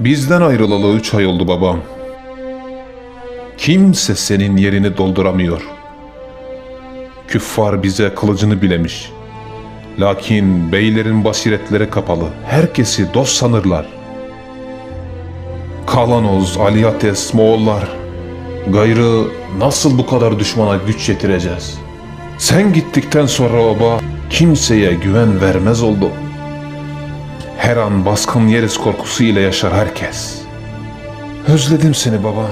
Bizden ayrılalı üç ay oldu babam. Kimse senin yerini dolduramıyor. Küffar bize kılıcını bilemiş. Lakin beylerin basiretleri kapalı. Herkesi dost sanırlar. Kalanoz, Aliates, Moğollar. Gayrı nasıl bu kadar düşmana güç yetireceğiz? Sen gittikten sonra oba kimseye güven vermez oldu. Her an baskın yeriz korkusu ile yaşar herkes. Özledim seni babam.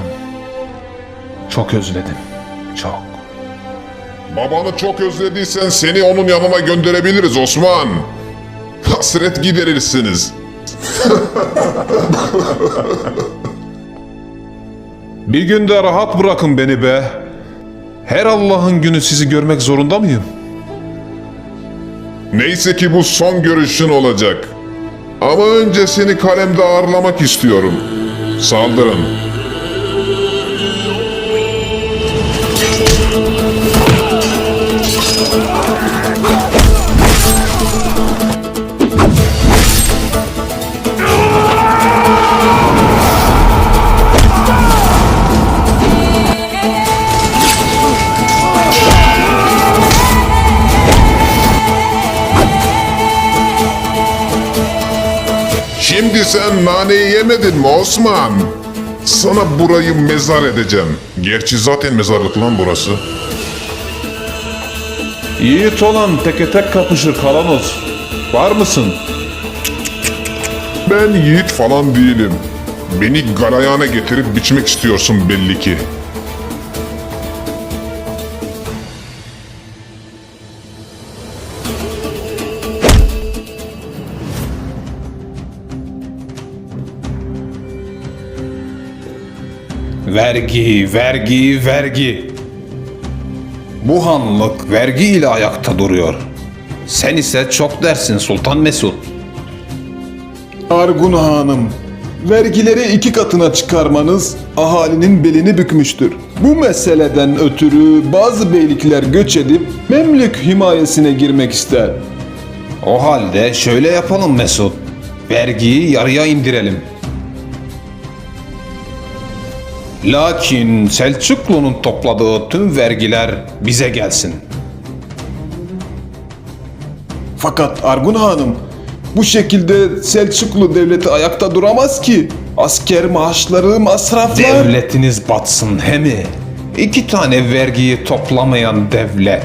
Çok özledim. Çok. Babanı çok özlediysen seni onun yanına gönderebiliriz Osman. Hasret giderirsiniz. Bir günde rahat bırakın beni be. Her Allah'ın günü sizi görmek zorunda mıyım? Neyse ki bu son görüşün olacak. Ama önce seni kalemde ağırlamak istiyorum. Saldırın. Şimdi sen naneyi yemedin mi Osman? Sana burayı mezar edeceğim. Gerçi zaten mezarlık lan burası. Yiğit olan teke tek kapışır Kalanoz. Var mısın? Ben yiğit falan değilim. Beni galayana getirip biçmek istiyorsun belli ki. Vergi, vergi, vergi. Bu hanlık vergi ile ayakta duruyor. Sen ise çok dersin Sultan Mesut. Argun Hanım, vergileri iki katına çıkarmanız ahalinin belini bükmüştür. Bu meseleden ötürü bazı beylikler göç edip Memlük himayesine girmek ister. O halde şöyle yapalım Mesut. Vergiyi yarıya indirelim. Lakin Selçuklu'nun topladığı tüm vergiler bize gelsin. Fakat Argun Hanım, bu şekilde Selçuklu devleti ayakta duramaz ki. Asker maaşları, masraflar... Devletiniz batsın he mi? İki tane vergiyi toplamayan devlet.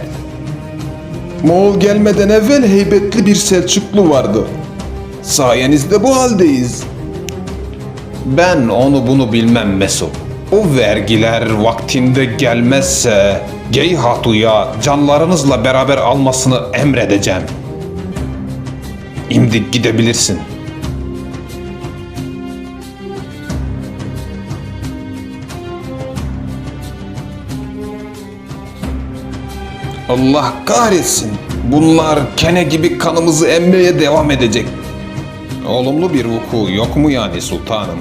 Moğol gelmeden evvel heybetli bir Selçuklu vardı. Sayenizde bu haldeyiz. Ben onu bunu bilmem Mesut. O vergiler vaktinde gelmezse Geyhatu'ya canlarınızla beraber almasını emredeceğim. Şimdi gidebilirsin. Allah kahretsin. Bunlar kene gibi kanımızı emmeye devam edecek. Olumlu bir vuku yok mu yani sultanım?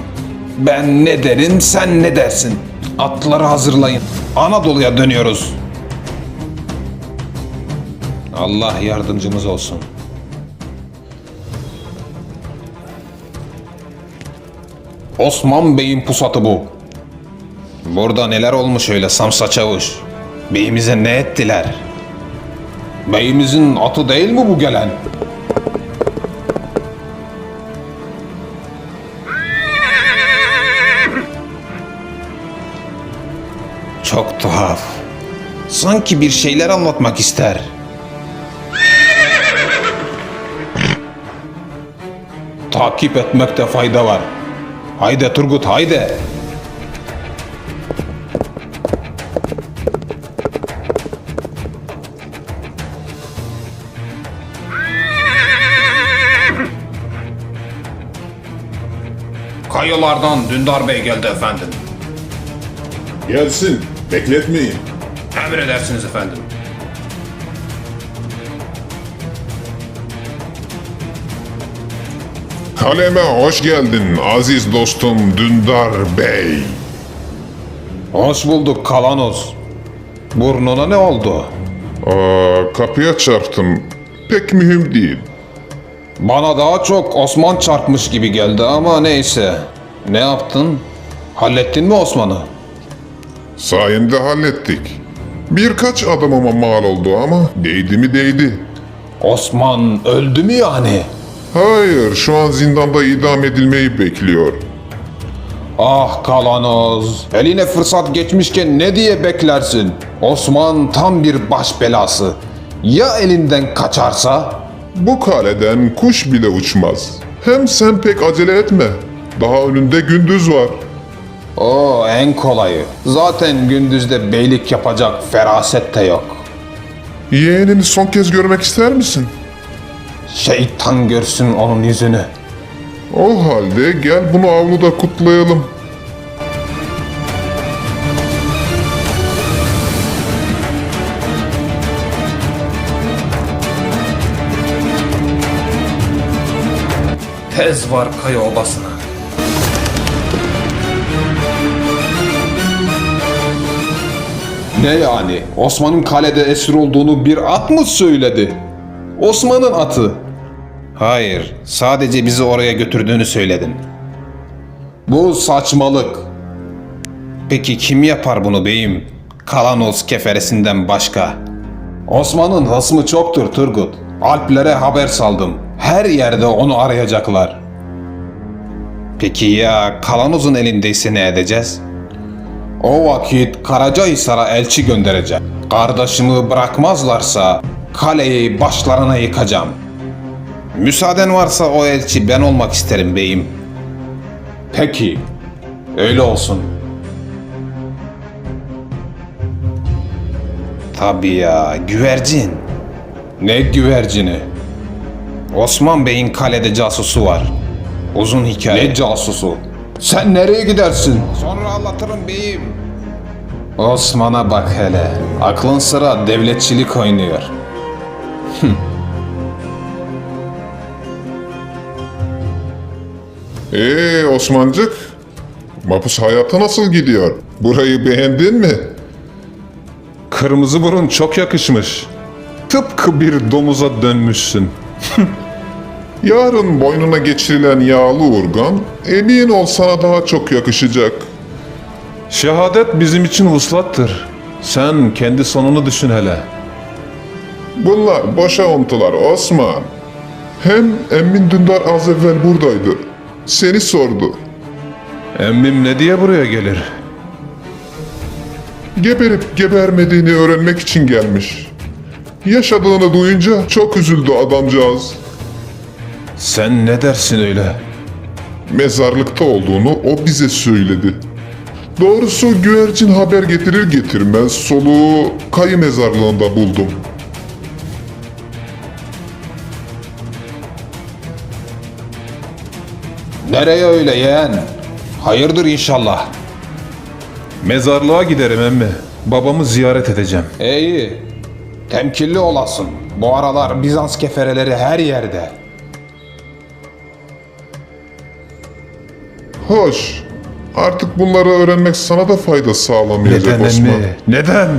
Ben ne derim sen ne dersin? Atları hazırlayın. Anadolu'ya dönüyoruz. Allah yardımcımız olsun. Osman Bey'in pusatı bu. Burada neler olmuş öyle Samsa Çavuş? Beyimize ne ettiler? Beyimizin atı değil mi bu gelen? Çok tuhaf. Sanki bir şeyler anlatmak ister. Takip etmekte fayda var. Haydi Turgut haydi. Kayalardan Dündar Bey geldi efendim. Gelsin. Bekletmeyin. Emredersiniz efendim. Kaleme hoş geldin aziz dostum Dündar Bey. Hoş bulduk Kalanoz. Burnuna ne oldu? Aa, kapıya çarptım. Pek mühim değil. Bana daha çok Osman çarpmış gibi geldi ama neyse. Ne yaptın? Hallettin mi Osman'ı? Sayende hallettik. Birkaç adamıma mal oldu ama değdi mi değdi. Osman öldü mü yani? Hayır, şu an zindanda idam edilmeyi bekliyor. Ah kalanoz. Eline fırsat geçmişken ne diye beklersin? Osman tam bir baş belası. Ya elinden kaçarsa? Bu kaleden kuş bile uçmaz. Hem sen pek acele etme. Daha önünde gündüz var. O en kolayı. Zaten gündüzde beylik yapacak feraset de yok. Yeğenini son kez görmek ister misin? Şeytan görsün onun yüzünü. O halde gel bunu avluda kutlayalım. Tez var kaya obasına. Ne yani? Osman'ın kalede esir olduğunu bir at mı söyledi? Osman'ın atı. Hayır, sadece bizi oraya götürdüğünü söyledin. Bu saçmalık. Peki kim yapar bunu beyim? Kalanoz keferesinden başka. Osman'ın hasmı çoktur Turgut. Alplere haber saldım. Her yerde onu arayacaklar. Peki ya Kalanoz'un elindeyse ne edeceğiz? O vakit Karacahisar'a elçi göndereceğim. Kardeşimi bırakmazlarsa kaleyi başlarına yıkacağım. Müsaaden varsa o elçi ben olmak isterim beyim. Peki, öyle olsun. Tabii ya, güvercin. Ne güvercini? Osman Bey'in kalede casusu var. Uzun hikaye. Ne casusu? Sen nereye gidersin? Sonra anlatırım beyim. Osman'a bak hele. Aklın sıra devletçilik oynuyor. Ee Osmancık, mapus hayatı nasıl gidiyor? Burayı beğendin mi? Kırmızı burun çok yakışmış. Tıpkı bir domuza dönmüşsün. Yarın boynuna geçirilen yağlı urgan, emin ol sana daha çok yakışacak. Şehadet bizim için vuslattır. Sen kendi sonunu düşün hele. Bunlar boşa untular Osman. Hem Emmin Dündar az evvel buradaydı. Seni sordu. Emmim ne diye buraya gelir? Geberip gebermediğini öğrenmek için gelmiş. Yaşadığını duyunca çok üzüldü adamcağız. Sen ne dersin öyle? Mezarlıkta olduğunu o bize söyledi. Doğrusu güvercin haber getirir getirmez soluğu kayı mezarlığında buldum. Nereye öyle yeğen? Hayırdır inşallah. Mezarlığa giderim emmi. Babamı ziyaret edeceğim. İyi. Temkinli olasın. Bu aralar Bizans kefereleri her yerde. Hoş. Artık bunları öğrenmek sana da fayda sağlamayacak Neden Osman. emmi? Neden?